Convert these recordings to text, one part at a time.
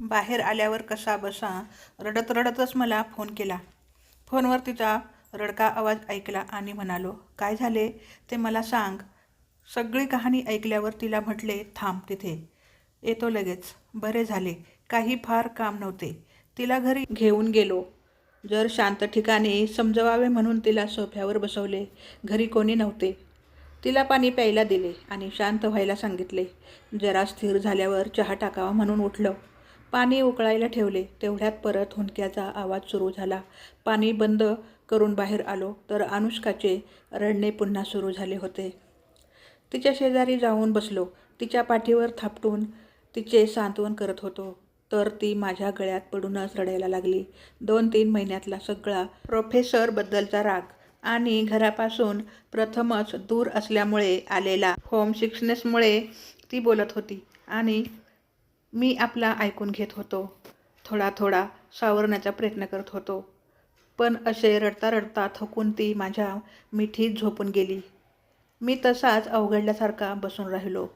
बाहेर आल्यावर कसा बसा? रडत रडतच मला फोन केला. फोनवर तिचा रडका आवाज ऐकला आणि म्हणालो काय झाले? ते मला सांग. सगळी कहाणी ऐकल्यावर तिला म्हटले थांब तिथे. येतो लगेच. बरे झाले. काही फार काम नव्हते. तिला घरी घेऊन गेलो. जर शांत ठिकाणी समजवावे म्हणून तिला सोफ्यावर बसवले. घरी कोणी नव्हते. तिला पाणी प्यायला दिले आणि शांत व्हायला सांगितले. जरा स्थिर झाल्यावर चहा टाकावा म्हणून उठलं. पाणी उकळायला ठेवले. तेवढ्यात परत हुंदक्याचा आवाज सुरू झाला. पाणी बंद करून बाहेर आलो तर अनुष्काचे रडणे पुन्हा सुरू झाले होते. तिच्या शेजारी जाऊन बसलो. तिच्या पाठीवर थापटून तिचे सांत्वन करत होतो. तर ती माझ्या गळ्यात पडूनच रडायला लागली. दोन तीन महिन्यातला सगळा प्रोफेसरबद्दलचा राग आणि घरापासून प्रथमच दूर असल्यामुळे आलेला होम सिक्सनेसमुळे ती बोलत होती आणि मी आपला ऐकून घेत होतो. थोडा थोडा सावरण्याचा प्रयत्न करत होतो. पण असे रडता रडता थकून ती माझ्या मिठीत झोपून गेली. मी तसाच अवघडल्यासारखा बसून राहिलो.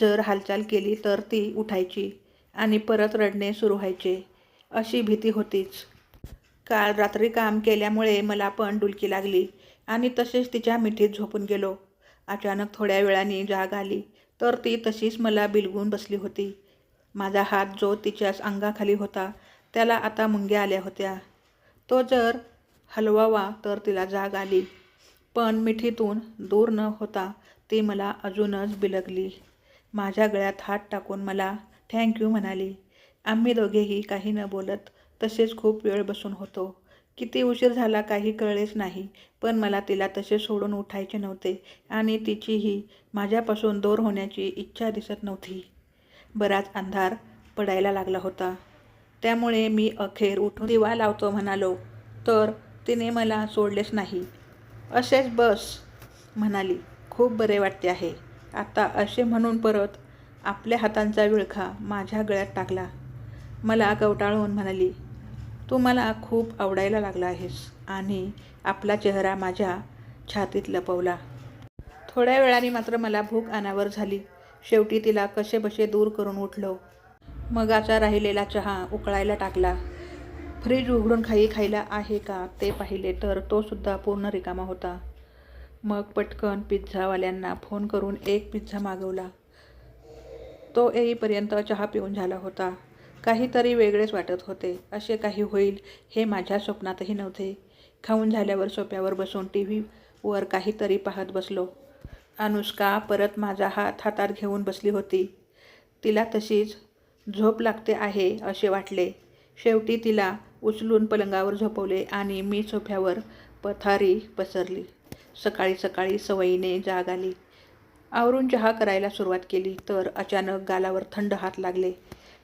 जर हालचाल केली तर ती उठायची आणि परत रडणे सुरू व्हायचे अशी भीती होतीच. काल रात्री काम केल्यामुळे मला पण डुलकी लागली आणि तसेच तिच्या मिठीत झोपून गेलो. अचानक थोड्या वेळाने जाग आली तर ती तशीच मला बिलगून बसली होती. माझा हात जो तिच्याच अंगाखाली होता त्याला आता मुंग्या आल्या होत्या. तो जर हलवावा तर तिला जाग आली पण मिठीतून दूर न होता ती मला अजूनच बिलगली. माझ्या गळ्यात हात टाकून मला थँक्यू म्हणाली. आम्ही दोघेही काही न बोलत तसेच खूप वेळ बसून होतो. किती उशीर झाला काही कळलेच नाही पण मला तिला तसे सोडून उठायचे नव्हते आणि तिचीही माझ्यापासून दूर होण्याची इच्छा दिसत नव्हती. बराच अंधार पडायला लागला होता. त्यामुळे मी अखेर उठून दिवा लावतो म्हणालो तर तिने मला सोडलेच नाही. असेच बस म्हणाली. खूप बरे वाटते आहे. आता असे म्हणून परत आपल्या हातांचा विळखा माझ्या गळ्यात टाकला. मला कवटाळून म्हणाली तू मला खूप आवडायला लागला आहेस आणि आपला चेहरा माझ्या छातीत लपवला. थोड्या वेळाने मात्र मला भूक अनावर झाली. शेवटी तिला कसे बसे दूर करून उठलो. मगाचा राहिलेला चहा उकळायला टाकला. फ्रीज उघडून खाई खायला आहे का ते पाहिले तर तो सुद्धा पूर्ण रिकामा होता. मग पटकन पिझ्झावाल्यांना फोन करून एक पिझ्झा मागवला. तो येईपर्यंत चहा पिऊन झाला होता. काहीतरी वेगळेच वाटत होते. असे काही होईल हे माझ्या स्वप्नातही नव्हते. खाऊन झाल्यावर सोप्यावर बसून टी व्हीवर काहीतरी पाहत बसलो. अनुष्का परत माझा हात हातात घेऊन बसली होती. तिला तशीच झोप लागते आहे असे वाटले. शेवटी तिला उचलून पलंगावर झोपवले आणि मी सोफ्यावर पथारी पसरली. सकाळी सकाळी सवयीने जाग आली. आवरून चहा करायला सुरुवात केली तर अचानक गालावर थंड हात लागले.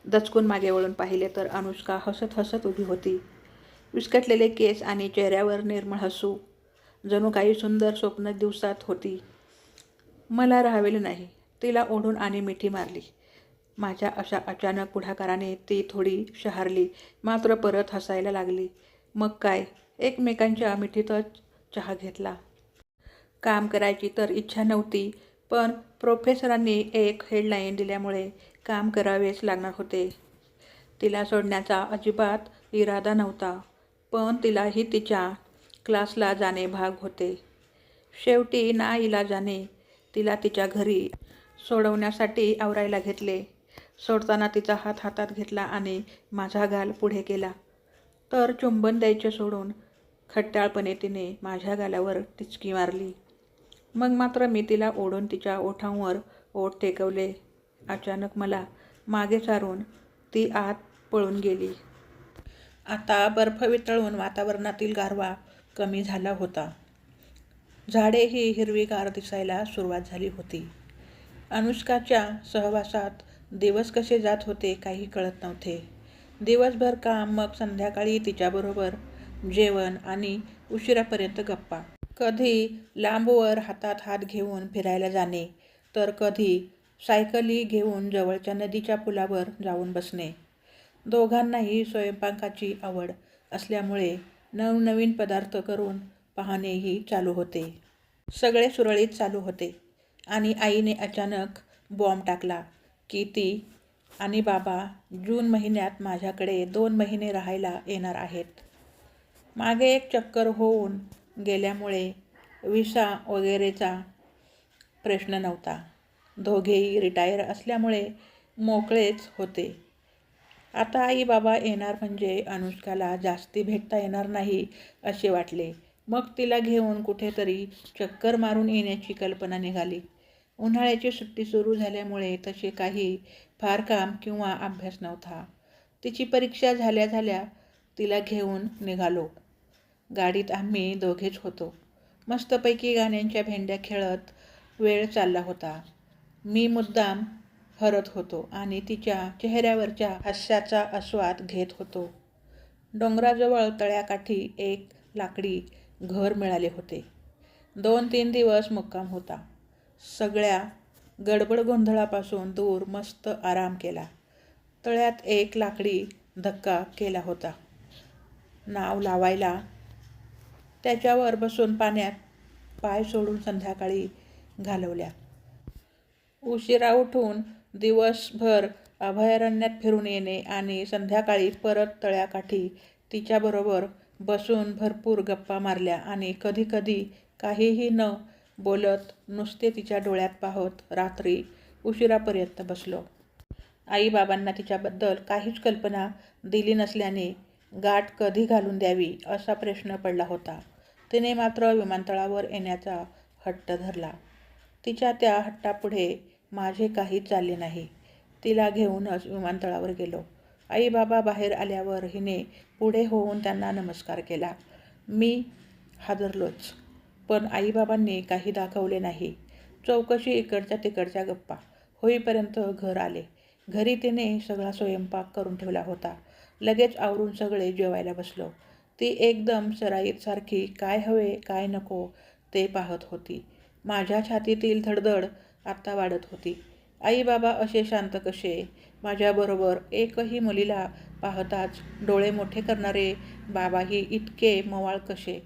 दचकून मागे वळून पाहिले तर अनुष्का हसत हसत उभी होती. विस्कटलेले केस आणि चेहऱ्यावर निर्मळ हसू. जणू काही सुंदर स्वप्न दिवसात होती. मला राहावेले नाही. तिला ओढून आणि मिठी मारली. माझ्या अशा अचानक पुढाकाराने ती थोडी शहारली मात्र परत हसायला लागली. मग काय? एकमेकांच्या मिठीतच चहा घेतला. काम करायची तर इच्छा नव्हती पण प्रोफेसरांनी एक हेडलाईन दिल्यामुळे काम करावेच लागणार होते. तिला सोडण्याचा अजिबात इरादा नव्हता पण तिलाही तिच्या क्लासला जाणे भाग होते. शेवटी ना इलाजाने तिला तिच्या घरी सोडवण्यासाठी आवरायला घेतले. सोडताना तिचा हात हातात घेतला आणि माझा गाल पुढे केला. तर चुंबन द्यायचे सोडून खट्टाळपणे तिने माझ्या गालावर टिचकी मारली. मग मात्र मी तिला ओढून तिच्या ओठांवर ओठ टेकवले. अचानक मला मागे सारून ती आत पळून गेली. आता बर्फ वितळून वातावरणातील गारवा कमी झाला होता. झाडेही हिरवीगार दिसायला सुरुवात झाली होती. अनुष्काच्या सहवासात दिवस कसे जात होते काही कळत नव्हते. दिवसभर काम मग संध्याकाळी तिच्याबरोबर जेवण आणि उशिरापर्यंत गप्पा. कधी लांबवर हातात हात घेऊन फिरायला जाणे तर कधी सायकली घेऊन जवळच्या नदीच्या पुलावर जाऊन बसणे. दोघांनाही स्वयंपाकाची आवड असल्यामुळे नवनवीन पदार्थ करून पाहणेही चालू होते. सगळे सुरळीत चालू होते. आणि आईने अचानक बॉम्ब टाकला की ती आणि बाबा जून महिन्यात माझ्याकडे दोन महिने राहायला येणार आहेत. मागे एक चक्कर होऊन गेल्यामुळे विसा वगैरेचा प्रश्न नव्हता. दोघेही रिटायर असल्यामुळे मोकळेच होते. आता आई बाबा येणार म्हणजे अनुष्काला जास्ती भेटता येणार नाही असे वाटले. मग तिला घेऊन कुठेतरी चक्कर मारून येण्याची कल्पना निघाली. उन्हाळ्याची सुट्टी सुरू झाल्यामुळे तसे काही फार काम किंवा अभ्यास नव्हता. तिची परीक्षा झाल्या झाल्या तिला घेऊन निघालो. गाडीत आम्ही दोघेच होतो. मस्तपैकी गाण्यांच्या भेंड्या खेळत वेळ चालला होता. मी मुद्दाम हरत होतो आणि तिच्या चेहऱ्यावरच्या हास्याचा आस्वाद घेत होतो. डोंगराजवळ तळ्याकाठी एक लाकडी घर मिळाले होते. दोन तीन दिवस मुक्काम होता. सगळ्या गडबड गोंधळापासून दूर मस्त आराम केला. तळ्यात एक लाकडी धक्का केला होता. नाव लावायला त्याच्यावर बसून पाण्यात पाय सोडून संध्याकाळी घालवल्या. उशिरा उठून दिवसभर अभयारण्यात फिरून येणे आणि संध्याकाळी परत तळ्याकाठी तिच्याबरोबर बसून भरपूर गप्पा मारल्या आणि कधीकधी काहीही न बोलत नुसते तिच्या डोळ्यात पाहत रात्री उशिरापर्यंत बसलो. आईबाबांना तिच्याबद्दल काहीच कल्पना दिली नसल्याने गाठ कधी घालून द्यावी असा प्रश्न पडला होता. तिने मात्र विमानतळावर येण्याचा हट्ट धरला. तिच्या त्या हट्टापुढे माझे काहीच चालले नाही. तिला घेऊनच विमानतळावर गेलो. आईबाबा बाहेर आल्यावर हिने पुढे होऊन त्यांना नमस्कार केला. मी हादरलोच पण आईबाबांनी काही दाखवले नाही. चौकशी इकडच्या तिकडच्या गप्पा. होईपर्यंत घर आले. घरी तिने सगळा स्वयंपाक करून ठेवला होता. लगेच आवरून सगळे जेवायला बसलो. ती एकदम सराईतसारखी काय हवे काय नको ते पाहत होती. माझ्या छातीतील धडधड आत्ता वाढत होती. आई बाबा असे शांत कसे? माझ्याबरोबर एकही मुलीला पाहताच डोळे मोठे करणारे बाबाही इतके मवाळ कसे?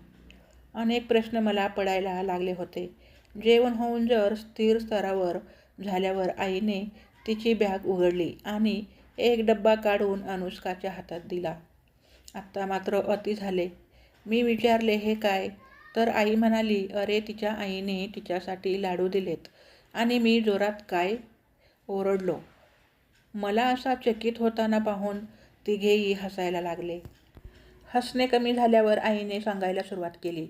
अनेक प्रश्न मला पडायला लागले होते. जेवण होऊन जर स्थिर स्तरावर झाल्यावर आईने तिची बॅग उघडली आणि एक डब्बा काढून अनुष्काच्या हातात दिला. आत्ता मात्र अति झाले. मी विचारले हे काय? तर आई म्हणाली अरे तिच्या आईने तिच्यासाठी लाडू दिलेत आणि मी जोरात काय? ओरडलो. मला असा चकित होताना पाहून तिघेही हसायला लागले. हसणे कमी झाल्यावर आईने सांगायला सुरुवात केली.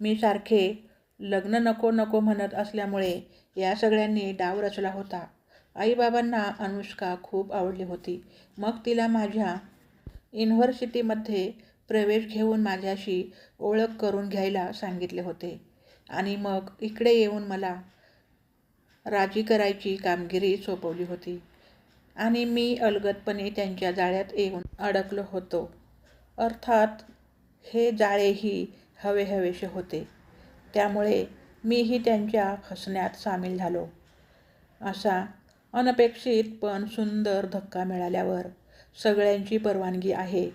मी सारखे लग्न नको नको म्हणत असल्यामुळे या सगळ्यांनी डाव रचला होता. आईबाबांना अनुष्का खूप आवडली होती. मग तिला माझ्या युनिव्हर्सिटीमध्ये प्रवेश घेऊन माझ्याशी ओळख करून घ्यायला सांगितले होते. आणि मग इकडे येऊन मला राजी करायची कामगिरी सोपवली होती. आणि मी अलगदपणे त्यांच्या जाळ्यात येऊन अडकलो होतो. अर्थात हे जाळेही हवे हवेसे होते. त्यामुळे मीही त्यांच्या हसण्यात सामील झालो. असा अनपेक्षित पण सुंदर धक्का मिळाल्यावर सगळ्यांची परवानगी आहे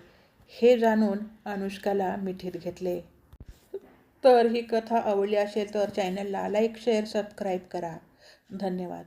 हे जाणून अनुष्काला मिठीत घेतले. तर ही कथा आवडली असेल तर चॅनलला लाईक शेअर सबस्क्राईब करा. धन्यवाद.